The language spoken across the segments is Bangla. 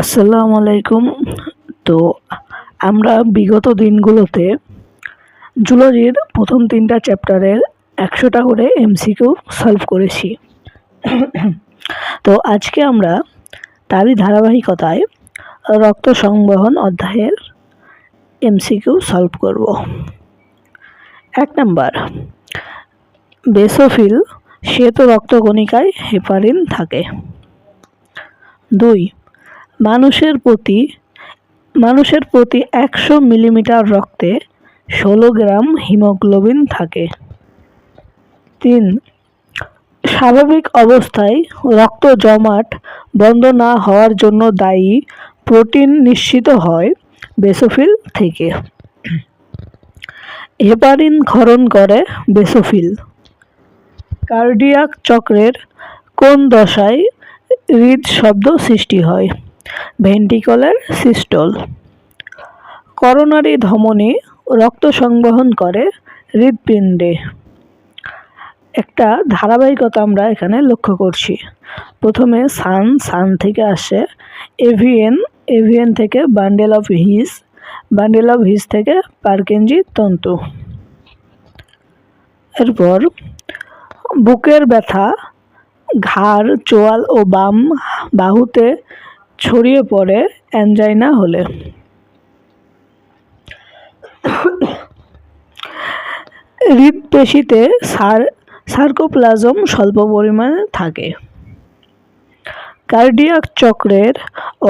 আসসালামু আলাইকুম। তো আমরা বিগত দিনগুলোতে জুলজির প্রথম তিনটা চ্যাপ্টারের একশোটা করে এমসিকিউ সলভ করেছি। তো আজকে আমরা তারই ধারাবাহিকতায় রক্ত সংবহন অধ্যায়ের এমসিকিউ সলভ করব। এক নাম্বার, বেসোফিল শ্বেত রক্তকণিকায় হেপারিন থাকে। দুই মানুষের প্রতি মানুষের প্রতি একশো মিলিমিটার রক্তে ষোলো গ্রাম হিমোগ্লোবিন থাকে। তিন, স্বাভাবিক অবস্থায় রক্ত জমাট বন্ধ না হওয়ার জন্য দায়ী প্রোটিন নিশ্চিত হয় বেসোফিল থেকে। হেপারিন ক্ষরণ করে বেসোফিল। কার্ডিয়াক চক্রের কোন দশায় হৃদ শব্দ সৃষ্টি হয়? ভেন্টিকলের সিস্টল। করোনারি ধমনী রক্ত সংবহন করে হৃৎপিণ্ডে। একটা ধারাবাহিকতা আমরা এখানে লক্ষ্য করছি। প্রথমে সান সান থেকে আসে এভিএন এভিএন থেকে bundle of His, bundle of His থেকে পারকেঞ্জি তন্তু। এরপর বুকের ব্যথা, ঘাড়, চোয়াল ও বাম বাহুতে ছড়িয়ে পড়ে অ্যানজাইনা হলে। হৃদপেশিতে সার সার্কোপ্লাজম স্বল্প পরিমাণে থাকে। কার্ডিয়াক চক্রের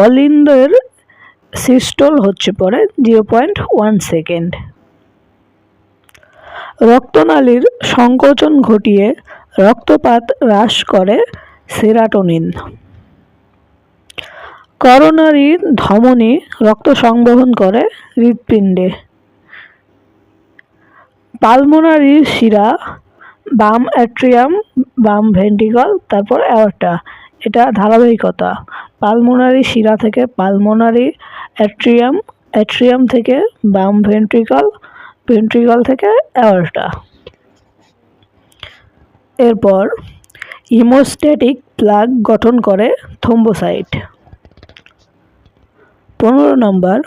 অলিন্দের সিস্টল হচ্ছে পরে জিরো পয়েন্ট ওয়ান সেকেন্ড। রক্তনালীর সংকোচন ঘটিয়ে রক্তপাত হ্রাস করে সেরাটোনিন। করোনারি ধমনী রক্ত সংবহন করে হৃৎপিণ্ডে। পালমোনারি শিরা, বাম অ্যাট্রিয়াম, বাম ভেন্টিকল তারপর অ্যাওর্টা এটা ধারাবাহিকতা। পালমোনারি শিরা থেকে পালমোনারি অ্যাট্রিয়াম অ্যাট্রিয়াম থেকে বাম ভেন্ট্রিকল ভেন্ট্রিকল থেকে অ্যাওর্টা এরপর ইমোস্ট্যাটিক প্লাগ গঠন করে থ্রোম্বোসাইট। পনেরো নম্বর,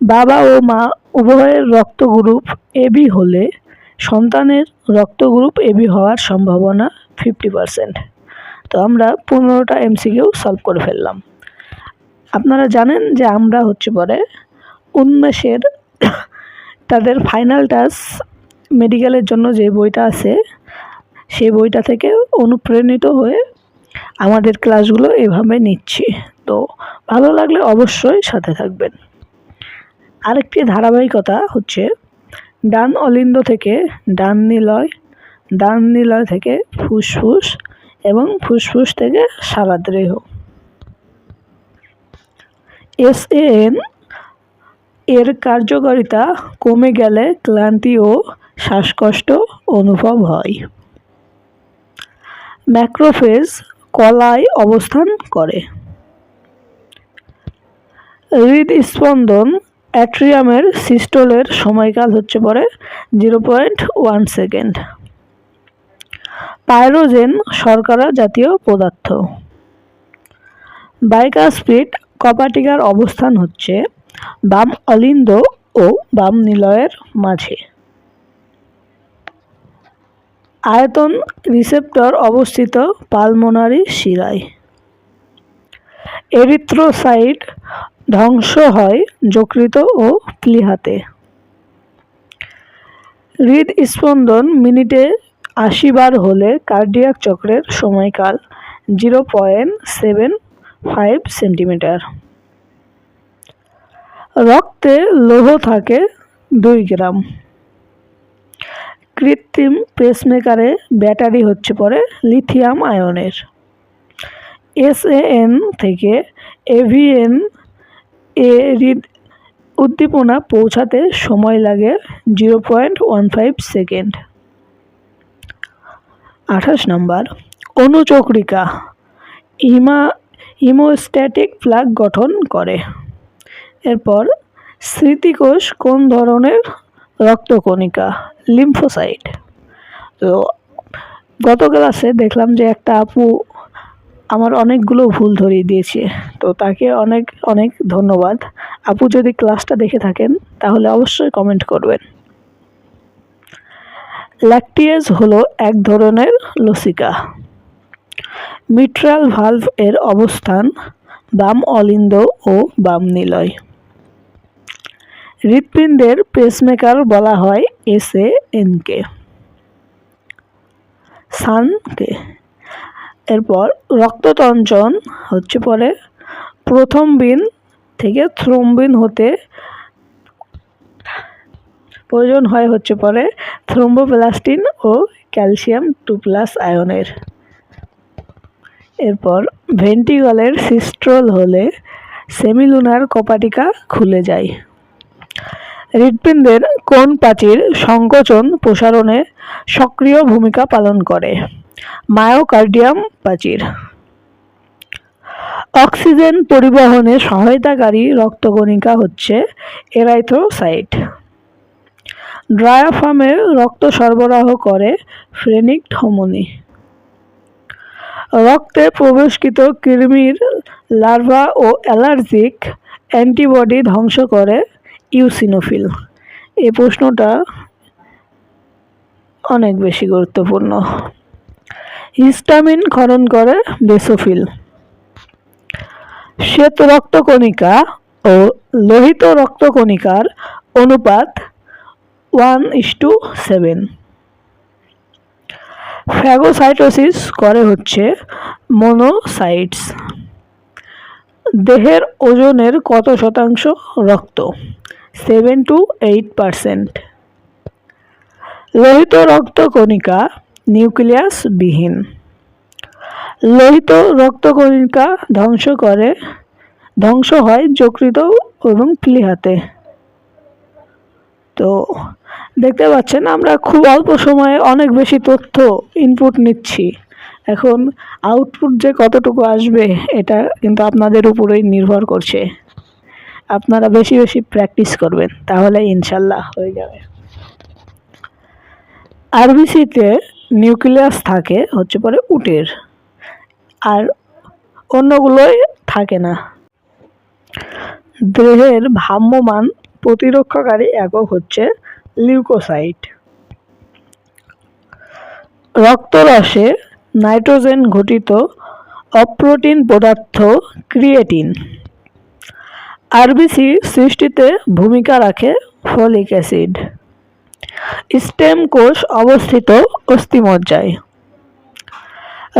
বাবা ও মা উভয়ের রক্ত গ্রুপ এবি হলে সন্তানের রক্ত গ্রুপ এবি হওয়ার সম্ভাবনা ফিফটি পারসেন্ট তো আমরা পনেরোটা এমসিকিউ সলভ করে ফেললাম। আপনারা জানেন যে আমরা হচ্ছে পরে উন্মেষের তাদের ফাইনাল টাস মেডিকেলের জন্য যে বইটা আছে সেই বইটা থেকে অনুপ্রাণিত হয়ে আমাদের ক্লাসগুলো এভাবে নিচ্ছি। তো ভালো লাগলে অবশ্যই সাথে থাকবেন। আরেকটি ধারাবাহিকতা হচ্ছে ডান অলিন্দ থেকে ডান নিলয় ডান নিলয় থেকে ফুসফুস এবং ফুসফুস থেকে সারাদেহ এস এন এর কার্যকারিতা কমে গেলে ক্লান্তি ও শ্বাসকষ্ট অনুভব হয়। ম্যাক্রোফেজ কলায় অবস্থান করে। হৃদস্পন্দন অ্যাট্রিয়ামের সিস্টোলের সময়কাল হচ্ছে পরে zero point one second. Pyrogen শর্করা জাতীয় পদার্থ। বাইকাস্পিড কপাটিকার অবস্থান হচ্ছে বাম অলিন্দ ও বাম নিলয়ের মাঝে। আয়তন রিসেপ্টর অবস্থিত পালমোনারি শিরায়। এরিথ্রোসাইট ধ্বংস হয় যকৃত ও প্লিহাতে হৃদস্পন্দন মিনিটে আশি বার হলে কার্ডিয়াক চক্রের সময়কাল zero point seven five centimetre. রক্তে লৌহ থাকে দুই গ্রাম। কৃত্রিম পেসমেকারে ব্যাটারি হচ্ছে পরে লিথিয়াম আয়নের। এসএএন থেকে এভিএন এ হৃদ উদ্দীপনা পৌঁছাতে সময় লাগে zero point one five second. আঠাশ নম্বর, অনুচক্রিকা, হিমা, হিমোস্ট্যাটিক প্লাগ গঠন করে। এরপর, স্মৃতিকোষ কোন ধরনের রক্তকণিকা, লিম্ফোসাইট? তো, গত ক্লাসে দেখলাম যে একটা আপু আমার অনেকগুলো ভুল ধরিয়ে দিয়েছে। তো তাকে অনেক অনেক ধন্যবাদ। আপু যদি ক্লাসটা দেখে থাকেন, তাহলে অবশ্যই কমেন্ট করবেন। ল্যাকটিয়েজ হলো এক ধরনের লসিকা। মিট্রাল ভালভ এর অবস্থান বাম অলিন্দ ও বাম নিলয়। হৃৎপিণ্ডের পেসমেকার বলা হয় এস এ এনকে সানকে এরপর রক্ততঞ্চন হচ্ছে পরে প্রথম বিন থেকে থ্রোম্বিন হতে প্রয়োজন হয় হচ্ছে পরে থ্রোম্বোপ্লাস্টিন ও ক্যালসিয়াম টু প্লাস আয়নের। এরপর ভেন্টিগলের সিস্ট্রল হলে সেমিলুনার কপাটিকা খুলে যায়। হৃৎপিণ্ডের কোন প্রাচীর সংকোচন প্রসারণে সক্রিয় ভূমিকা পালন করে। মায়োকার্ডিয়াম প্রাচীর। অক্সিজেন পরিবহনে সহায়তাকারী রক্তকণিকা হচ্ছে এরাইথ্রোসাইট। ড্রায়াফার্মে রক্ত সরবরাহ করে ফ্রেনিক ধমনী রক্তে প্রবেশকৃত কৃমির লার্ভা ও অ্যালার্জিক অ্যান্টিবডি ধ্বংস করে ইউসিনোফিল। এই প্রশ্নটা অনেক বেশি গুরুত্বপূর্ণ। হিস্টামিন ক্ষরণ করে বেসোফিল। শ্বেত রক্তকণিকা ও লোহিত রক্তকণিকার অনুপাত one is two seven. Phagocytosis করে হচ্ছে মনোসাইটস। দেহের ওজনের কত শতাংশ রক্ত? Seven to eight percent. লোহিত রক্তকণিকা নিউক্লিয়াস বিহীন লোহিত রক্তকণিকা ধ্বংস করে, ধ্বংস হয় যকৃত এবং প্লিহাতে তো, দেখতে পাচ্ছেন আমরা খুব অল্প সময়ে অনেক বেশি তথ্য ইনপুট নিচ্ছি। এখন আউটপুট যে কতটুকু আসবে, এটা কিন্তু আপনাদের উপরেই নির্ভর করছে। আপনারা বেশি বেশি প্র্যাকটিস করবেন, তাহলে ইনশাল্লাহ হয়ে যাবে। আরবিসিতে নিউক্লিয়াস থাকে, হচ্ছে পরে উটের। আর অন্যগুলোই থাকে না। দেহের ভ্রাম্যমান প্রতিরক্ষাকারী একক হচ্ছে লিউকোসাইট। রক্তরসে নাইট্রোজেন ঘটিত অপ্রোটিন পদার্থ ক্রিয়েটিন। আরবিসি সৃষ্টিতে ভূমিকা রাখে ফলিক অ্যাসিড। স্টেম কোষ অবস্থিত অস্থিমজ্জায়।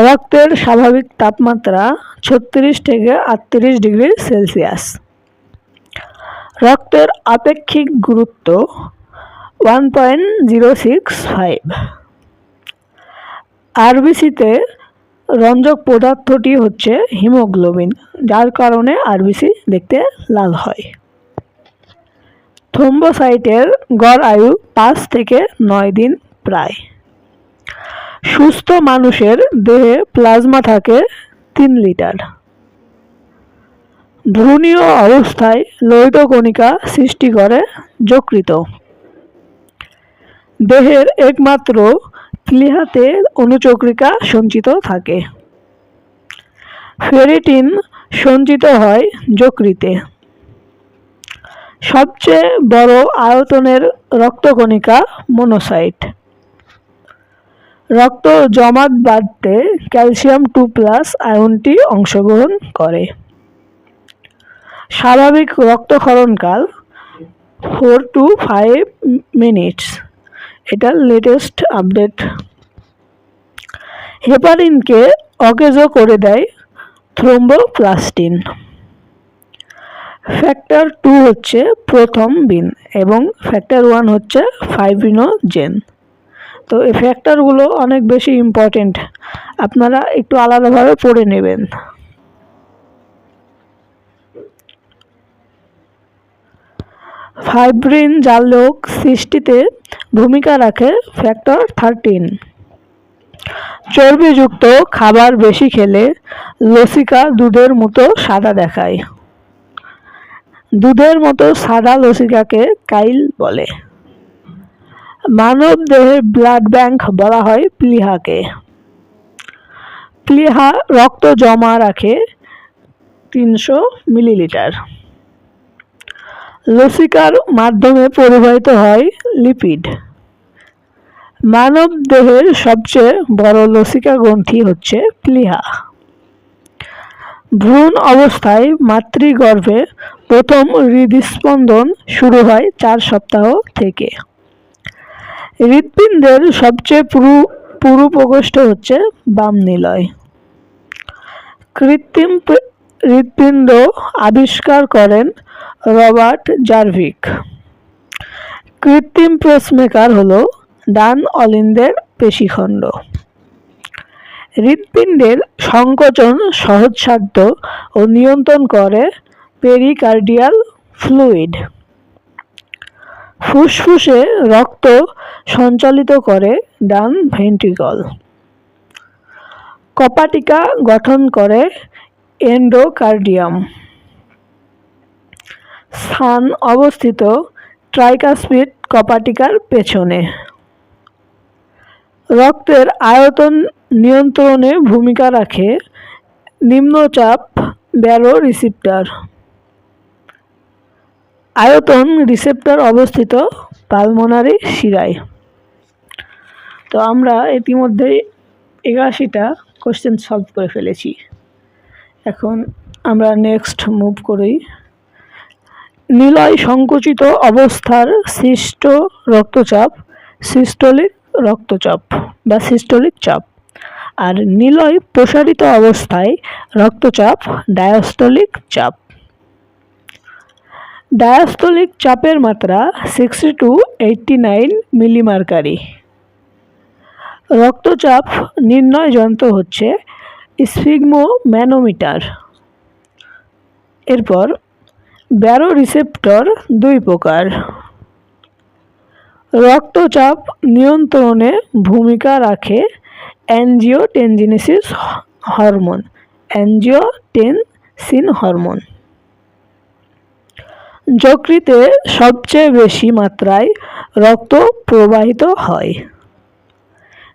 রক্তের স্বাভাবিক তাপমাত্রা ছত্রিশ থেকে আটত্রিশ ডিগ্রি সেলসিয়াস। রক্তের আপেক্ষিক গুরুত্ব one point zero six five. আরবিসিতে রঞ্জক পদার্থটি হচ্ছে হিমোগ্লোবিন, যার কারণে আরবিসি দেখতে লাল হয়। থ্রোম্বোসাইটের গড় আয়ু পাঁচ থেকে নয় দিন প্রায়। সুস্থ মানুষের দেহে প্লাজমা থাকে তিন লিটার। ভ্রূণীয় অবস্থায় লোহিত কণিকা সৃষ্টি করে যকৃত দেহের একমাত্র প্লিহাতে অনুচক্রিকা সঞ্চিত থাকে। ফেরিটিন সঞ্চিত হয় যকৃতে। সবচেয়ে বড় আয়তনের রক্তকণিকা মনোসাইট রক্ত জমাট বাঁধতে ক্যালসিয়াম টু প্লাস আয়নটি অংশগ্রহণ করে। স্বাভাবিক রক্তক্ষরণকাল ফোর টু ফাইভ মিনিটস এটা লেটেস্ট আপডেট হেপারিনকে অকেজ করে দেয় থ্রোম্বোপ্লাস্টিন ফ্যাক্টর টু হচ্ছে প্রথম বিন এবং ফ্যাক্টর ওয়ান হচ্ছে ফাইভিনোজেন তো এই ফ্যাক্টরগুলো অনেক বেশি ইম্পর্টেন্ট আপনারা একটু আলাদাভাবে পড়ে নেবেন। ফাইব্রিন জালক সৃষ্টিতে ভূমিকা রাখে ফ্যাক্টর থার্টিন চর্বিযুক্ত খাবার বেশি খেলে লসিকা দুধের মতো সাদা দেখায়। দুধের মতো সাদা লসিকাকে কাইল বলে। মানব দেহের ব্লাড ব্যাংক বলা হয় প্লিহাকে। প্লিহা রক্ত জমা রাখে তিনশো মিলিলিটার। লসিকার মাধ্যমে পরিবাহিত হয় লিপিড। মানব দেহের সবচেয়ে বড় লসিকা গ্রন্থি হচ্ছে প্লিহা। ভ্রূণ অবস্থায় মাতৃগর্ভে প্রথম হৃদস্পন্দন শুরু হয় চার সপ্তাহ থেকে। হৃৎপিণ্ডের সবচেয়ে পুরু পুরু প্রকোষ্ঠ হচ্ছে বাম নিলয়। কৃত্রিম হৃৎপিণ্ড আবিষ্কার করেন রবার্ট জার্ভিক। কৃত্রিম পেসমেকার হল ডান অলিন্দের পেশিখণ্ড। হৃৎপিণ্ডের সংকোচন সহজসাধ্য ও নিয়ন্ত্রণ করে পেরিকার্ডিয়াল ফ্লুইড ফুসফুসে রক্ত সঞ্চালিত করে ডান ভেন্ট্রিকল কপাটিকা গঠন করে এন্ডোকার্ডিয়াম স্থান অবস্থিত ট্রাইকাসপিড কপাটিকার পেছনে। রক্তের আয়তন নিয়ন্ত্রণে ভূমিকা রাখে নিম্নচাপ ব্যারো রিসিপ্টার আয়তন রিসেপ্টর অবস্থিত পালমোনারি শিরায়। তো আমরা ইতিমধ্যেই একাশিটা কোশ্চেন সলভ করে ফেলেছি। এখন আমরা নেক্সট মুভ করি। নিলয় সংকুচিত অবস্থার সৃষ্ট রক্তচাপ সিস্টোলিক রক্তচাপ বা সিস্টোলিক চাপ। আর নিলয় প্রসারিত অবস্থায় রক্তচাপ ডায়াস্টোলিক চাপ। ডায়াস্টোলিক চাপের মাত্রা sixty to eighty nine millimercury রক্তচাপ নির্ণয় যন্ত্র হচ্ছে স্ফিগমো ম্যানোমিটার এরপর ব্যারো রিসেপ্টর দুই প্রকার। রক্তচাপ নিয়ন্ত্রণে ভূমিকা রাখে অ্যানজিওটেনজিনেসিস হরমোন অ্যানজিওটেনসিন হরমোন যকৃতে সবচেয়ে বেশি মাত্রায় রক্ত প্রবাহিত হয়।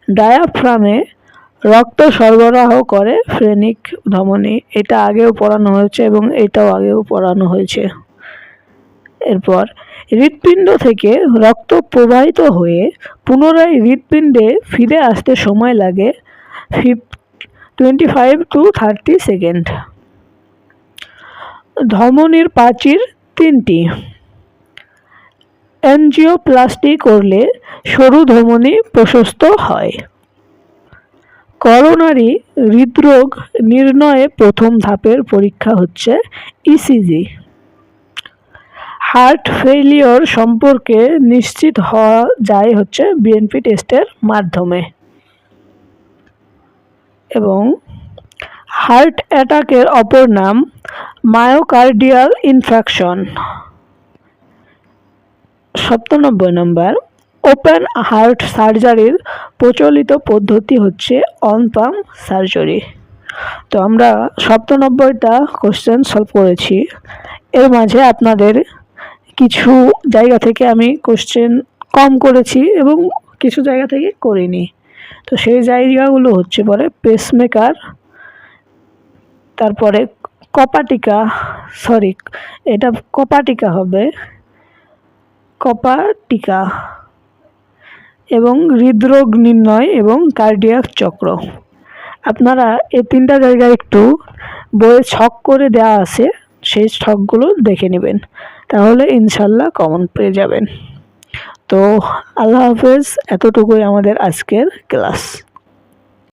ডায়াফ্রামে রক্ত সরবরাহ করে ফ্রেনিক ধমনী। এটা আগেও পড়ানো হয়েছে এবং এটাও আগেও পড়ানো হয়েছে। এরপর হৃৎপিণ্ড থেকে রক্ত প্রবাহিত হয়ে পুনরায় হৃৎপিণ্ডে ফিরে আসতে সময় লাগে fif twenty five to thirty second ধমনীর প্রাচীর তিনটি। অ্যানজিওপ্লাস্টি করলে সরু ধমনী প্রশস্ত হয়। করোনারি হৃদরোগ নির্ণয়ে প্রথম ধাপের পরীক্ষা হচ্ছে ইসিজি হার্ট ফেলিওর সম্পর্কে নিশ্চিত হওয়া যায় হচ্ছে বিএনপি টেস্টের মাধ্যমে। এবং হার্ট অ্যাটাকের অপর নাম মায়োকার্ডিয়াল ইনফেকশন। সপ্তানব্বই নম্বর, ওপেন হার্ট সার্জারির প্রচলিত পদ্ধতি হচ্ছে অন পাম সার্জারি। তো আমরা সপ্তানব্বইটা কোশ্চেন সলভ করেছি। এর মাঝে আপনাদের কিছু জায়গা থেকে আমি কোশ্চেন কম করেছি এবং কিছু জায়গা থেকে করিনি। তো সেই জায়গাগুলো হচ্ছে পরে পেসমেকার তারপরে কপাটিকা সরি এটা কপাটিকা হবে। কপাটিকা এবং হৃদরোগ নির্ণয় এবং কার্ডিয়াক চক্র। আপনারা এই তিনটা জায়গায় একটু বইয়ে ছক করে দেওয়া আছে, সেই ছকগুলো দেখে নেবেন। তাহলে ইনশাল্লাহ কমন পেয়ে যাবেন। তো আল্লাহ হাফেজ, এতটুকুই আমাদের আজকের ক্লাস।